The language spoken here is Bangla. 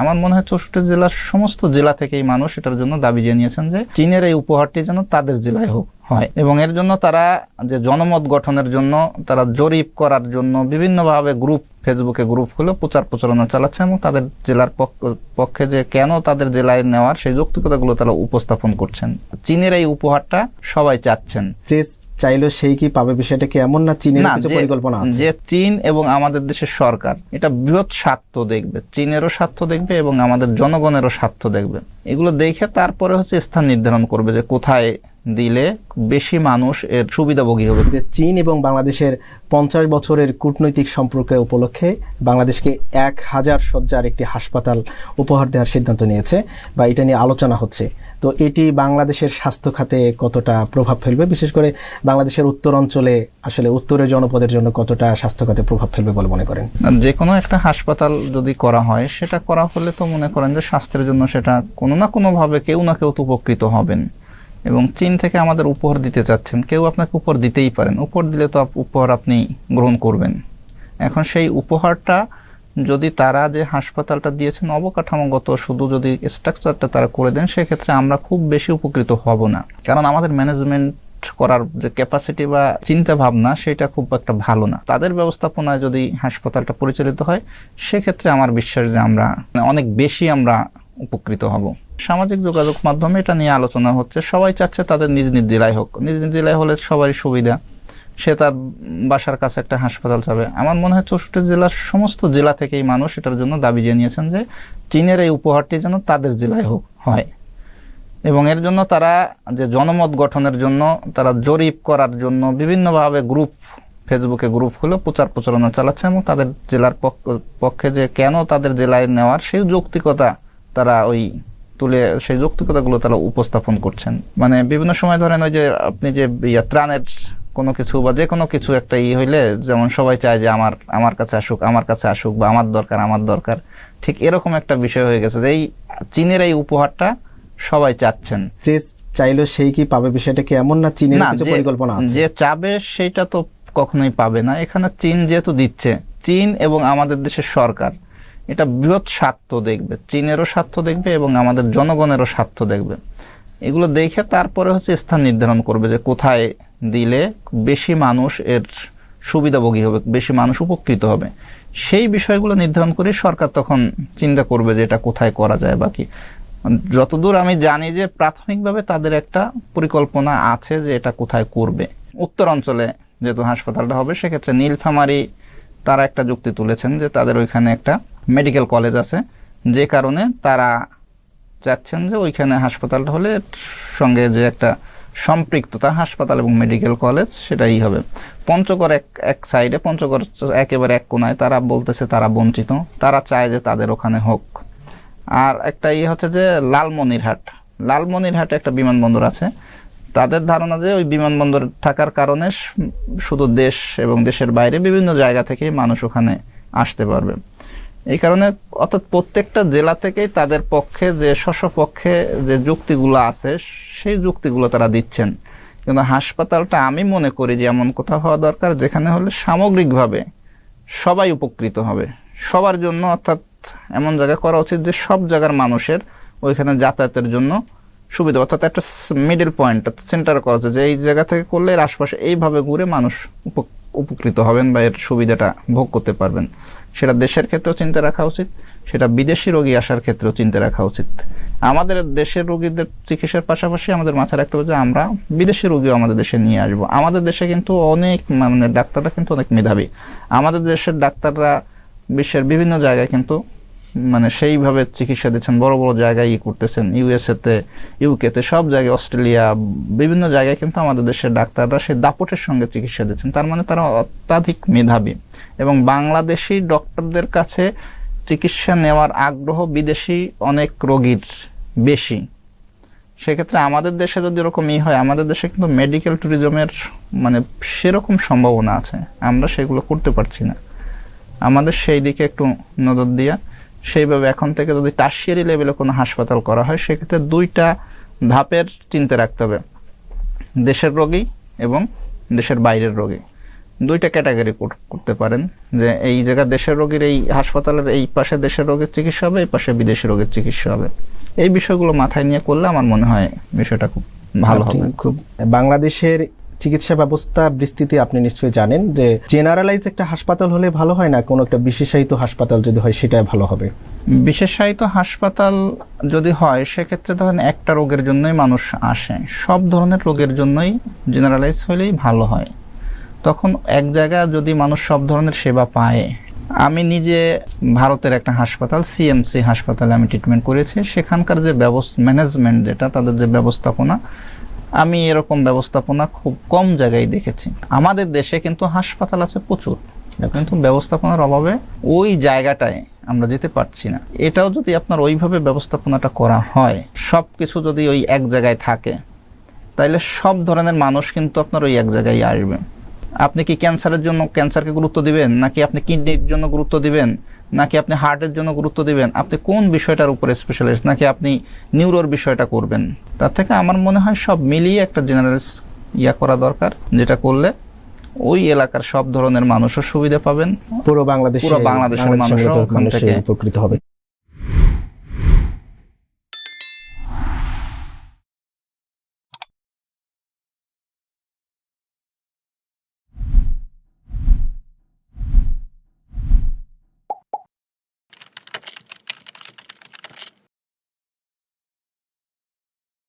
আমার মনে হয় চৌষট্টি জেলার সমস্ত জেলা থেকেই মানুষ এটার জন্য দাবি জানিয়েছেন যে চীনের এই উপহারটি যেন তাদের জেলায় হোক। হয়। এবং এর জন্য তারা যে জনমত গঠনের জন্য তারা জরিপ করার জন্য বিভিন্নভাবে গ্রুপ ফেসবুকে গ্রুপ খুলে প্রচার প্রচারণা চালাচ্ছে এবং তাদের জেলার পক্ষ- যে কেন তাদের জেলায় নেওয়ার সেই যৌক্তিকতাগুলো তারা উপস্থাপন করছেন। চীনের এই উপহারটা সবাই চাচ্ছেন। যে চাইলো সেই কি পাবে বিষয়টা কি এমন না চীনের কিছু পরিকল্পনা আছে? যে চীন এবং আমাদের দেশের সরকার এটা বৃহৎ স্বার্থ দেখবে চীনেরও স্বার্থ দেখবে এবং আমাদের জনগণেরও স্বার্থ দেখবে। এগুলো দেখে তারপরে হচ্ছে স্থান নির্ধারণ করবে যে কোথায় দিলে বেশি মানুষ এর সুবিধাভোগী হবে। যে চীন এবং বাংলাদেশের পঞ্চাশ বছরের কূটনৈতিক সম্পর্ক উপলক্ষে বাংলাদেশকে এক হাজার শয্যার একটি হাসপাতাল উপহার দেওয়ার সিদ্ধান্ত নিয়েছে বা এটা নিয়ে আলোচনা হচ্ছে। তো এটি বাংলাদেশের স্বাস্থ্য খাতে কতটা প্রভাব ফেলবে? বিশেষ করে বাংলাদেশের উত্তর অঞ্চলে আসলে উত্তরের জনপদের জন্য কতটা স্বাস্থ্য খাতে প্রভাব ফেলবে বলে মনে করেন? যে কোনো একটা হাসপাতাল যদি করা হয় সেটা করা হলে তো মনে করেন যে স্বাস্থ্যের জন্য সেটা কোনো না কোনোভাবে কেউ না কেউ তো উপকৃত হবেন। এবং চীন থেকে আমাদের উপহার দিতে চাচ্ছেন। কেউ আপনাকে উপহার দিতেই পারেন। উপহার দিলে তো উপহার আপনি গ্রহণ করবেন। এখন সেই উপহারটা যদি তারা যে হাসপাতালটা দিয়েছেন, অবকাঠামোগত, শুধু যদি স্ট্রাকচারটা তারা করে দেন, সেক্ষেত্রে আমরা খুব বেশি উপকৃত হব না। কারণ আমাদের ম্যানেজমেন্ট করার যে ক্যাপাসিটি বা চিন্তা ভাবনা, সেটা খুব একটা ভালো না। তাদের ব্যবস্থাপনায় যদি হাসপাতালটা পরিচালিত হয়, সেক্ষেত্রে আমার বিশ্বাস যে আমরা অনেক বেশি আমরা উপকৃত হব। সামাজিক যোগাযোগ মাধ্যমে এটা নিয়ে আলোচনা হচ্ছে। সবাই চাচ্ছে তাদের নিজ নিজ জেলায় হোক। নিজ নিজ জেলায় হলে সবারই সুবিধা। সে তার বাসার কাছে একটা হাসপাতাল চাবে আমার মনে হয় চৌষট্টি জেলার সমস্ত জেলা থেকেই মানুষ এটার জন্য দাবি জানিয়েছেন যে চীনের এই উপহারটি যেন তাদের জেলায় হোক, হয়। এবং এর জন্য তারা যে জনমত গঠনের জন্য, তারা জরিপ করার জন্য বিভিন্নভাবে গ্রুপ, ফেসবুকে গ্রুপ খুলে প্রচার প্রচারণা চালাচ্ছে এবং তাদের জেলার পক্ষে যে কেন তাদের জেলায় নেওয়ার সেই যৌক্তিকতা তারা ওই তুলে সেই যৌক্তিকতাগুলো তারা উপস্থাপন করছেন। মানে বিভিন্ন সময় ধরেন ওই যে আপনি যে ত্রাণের কোনো কিছু বা যে কোনো কিছু একটা ই হইলে যেমন সবাই চায় যে আমার আমার কাছে আসুক আমার কাছে আসুক বা আমার দরকার আমার দরকার। ঠিক এরকম একটা বিষয় হয়ে গেছে যে এই চীনের এই উপহারটা সবাই চাচ্ছেন। যে চাইলো সেই কি পাবে বিষয়টা কি এমন না চীনের কিছু পরিকল্পনা আছে? যে চাবে সেটা তো কখনোই পাবে না। এখানে চীন যেহেতু দিচ্ছে চীন এবং আমাদের দেশের সরকার এটা বৃহৎ স্বার্থ দেখবে, চীনেরও স্বার্থ দেখবে এবং আমাদের জনগণেরও স্বার্থ দেখবে। এগুলো দেখে তারপরে হচ্ছে স্থান নির্ধারণ করবে যে কোথায় দিলে বেশি মানুষ এর সুবিধাভোগী হবে, বেশি মানুষ উপকৃত হবে। সেই বিষয়গুলো নির্ধারণ করে সরকার তখন চিন্তা করবে যে এটা কোথায় করা যায় বাকি যতদূর আমি জানি যে প্রাথমিকভাবে তাদের একটা পরিকল্পনা আছে যে এটা কোথায় করবে। উত্তর অঞ্চলে যেহেতু হাসপাতালটা হবে, সেক্ষেত্রে নীলফামারী তারা একটা যুক্তি তুলেছেন যে তাদের ওইখানে একটা মেডিকেল কলেজ আছে, যে কারণে তারা চাচ্ছেন যে ওইখানে হাসপাতালটা হলে সঙ্গে যে একটা সম্পৃক্ততা, হাসপাতাল এবং মেডিকেল কলেজ সেটাই হবে। পঞ্চগড় এক এক সাইডে পঞ্চগড় একেবারে এক কোনায়, তারা বলতেছে তারা বঞ্চিত, তারা চায় যে তাদের ওখানে হোক। আর একটা ইয়ে হচ্ছে যে লালমনিরহাট, লালমনিরহাটে একটা বিমানবন্দর আছে। তাদের ধারণা যে ওই বিমানবন্দর থাকার কারণে শুধু দেশ এবং দেশের বাইরে বিভিন্ন জায়গা থেকে মানুষ ওখানে আসতে পারবে। এই কারণে অর্থাৎ প্রত্যেকটা জেলা থেকেই তাদের পক্ষে যে পক্ষে যে যুক্তিগুলো আছে, সেই যুক্তিগুলো তারা দিচ্ছেন। কিন্তু হাসপাতালটা আমি মনে করি যে এমন কোথাও হওয়া দরকার যেখানে হলে সামগ্রিকভাবে সবাই উপকৃত হবে। সবার জন্য অর্থাৎ এমন জায়গা করা উচিত যে সব জায়গার মানুষের ওইখানে যাতায়াতের জন্য সুবিধা। অর্থাৎ একটা মিডল পয়েন্ট অর্থাৎ সেন্টার করা উচিত যে এই জায়গা থেকে করলে এর আশপাশে এইভাবে ঘুরে মানুষ উপ- উপকৃত হবেন বা এর সুবিধাটা ভোগ করতে পারবেন। সেটা দেশের ক্ষেত্রেও চিন্তা রাখা উচিত, সেটা বিদেশি রোগী আসার ক্ষেত্রেও চিন্তা রাখা উচিত। আমাদের দেশের রোগীদের চিকিৎসার পাশাপাশি আমাদের মাথায় রাখতে হবে যে আমরা বিদেশি রোগীও আমাদের দেশে নিয়ে আসব। আমাদের দেশে কিন্তু অনেক মানে ডাক্তাররা কিন্তু অনেক মেধাবী। আমাদের দেশের ডাক্তাররা বিশ্বের বিভিন্ন জায়গায় কিন্তু মানে সেইভাবে চিকিৎসা দিচ্ছেন, বড় বড় জায়গায় ই করতেছেন ইউএসএতে ইউকেতে সব জায়গায়, অস্ট্রেলিয়া, বিভিন্ন জায়গায় কিন্তু আমাদের দেশের ডাক্তাররা সেই দাপটের সঙ্গে চিকিৎসা দিচ্ছেন। তার মানে তারা অত্যাধিক মেধাবী। এবং বাংলাদেশি ডক্টরদের কাছে চিকিৎসা নেওয়ার আগ্রহ বিদেশি অনেক রোগীর বেশি। সেক্ষেত্রে আমাদের দেশে যদি এরকম ই হয়, আমাদের দেশে কিন্তু মেডিকেল ট্যুরিজমের মানে সেরকম সম্ভাবনা আছে। আমরা সেগুলো করতে পারছি না। আমাদের সেই দিকে একটু নজর দিয়া সেইভাবে এখন থেকে যদি টার্সিয়ারি লেভেলে কোনো হাসপাতাল করা হয় সেক্ষেত্রে দুইটা ধাপের চিন্তা রাখতে হবে। দেশের রোগী এবং দেশের বাইরের রোগী। দুইটা ক্যাটাগরি করতে পারেন। যে এই জায়গা দেশের রোগীর এই হাসপাতালের এই পাশে দেশের রোগের চিকিৎসা হবে এই পাশে বিদেশি রোগের চিকিৎসা হবে। এই বিষয়গুলো মাথায় নিয়ে করলে আমার মনে হয় বিষয়টা খুব ভালো হবে। খুব বাংলাদেশের চিকিৎসা ব্যবস্থা বিস্তৃতি আপনি নিশ্চয়ই জানেন যে জেনারেলাইজ একটা হাসপাতাল হলে ভালো হয় না? কোনো একটা বিশেষায়িত হাসপাতাল যদি হয়, সেটাই ভালো হবে। বিশেষায়িত হাসপাতাল যদি হয়, সেক্ষেত্রে ধরেন একটা রোগের জন্যই মানুষ আসে। সব ধরনের রোগের জন্যই জেনারেলাইজ হলেই ভালো হয়। তখন এক জায়গা যদি মানুষ সব ধরনের সেবা পায়, আমি নিজে ভারতের একটা হাসপাতাল সিএমসি হাসপাতালে আমি ট্রিটমেন্ট করেছি। সেখানকার যে ব্যবস্থা ম্যানেজমেন্ট যেটা, তাদের যে ব্যবস্থাপনা আমি এরকম ব্যবস্থাপনা খুব কম জায়গায় দেখেছি। আমাদের দেশে কিন্তু হাসপাতাল আছে প্রচুর। কিন্তু ব্যবস্থাপনার অভাবে ওই জায়গাটায় আমরা যেতে পারছি না। এটাও যদি আপনার ওইভাবে ব্যবস্থাপনাটা করা হয় সব কিছু যদি ওই এক জায়গায় থাকে তাইলে সব ধরনের মানুষ কিন্তু আপনার ওই এক জায়গায় আসবে। আপনি কি ক্যান্সারের জন্য ক্যান্সারকে গুরুত্ব দিবেন নাকি আপনি কিডনির জন্য গুরুত্ব দিবেন? নাকি আপনি হার্টের জন্য গুরুত্ব দিবেন? আপনি কোন বিষয়টার উপরে স্পেশালিস্ট নাকি আপনি নিউরোর বিষয়টা করবেন? তার থেকে আমার মনে হয় সব মিলিয়ে একটা জেনারেলিস্ট ইয়া করা দরকার যেটা করলে ওই এলাকার সব ধরনের মানুষও সুবিধা পাবেন। পুরো বাংলাদেশ পুরো বাংলাদেশের মানুষ থেকে- উপকৃত হবে।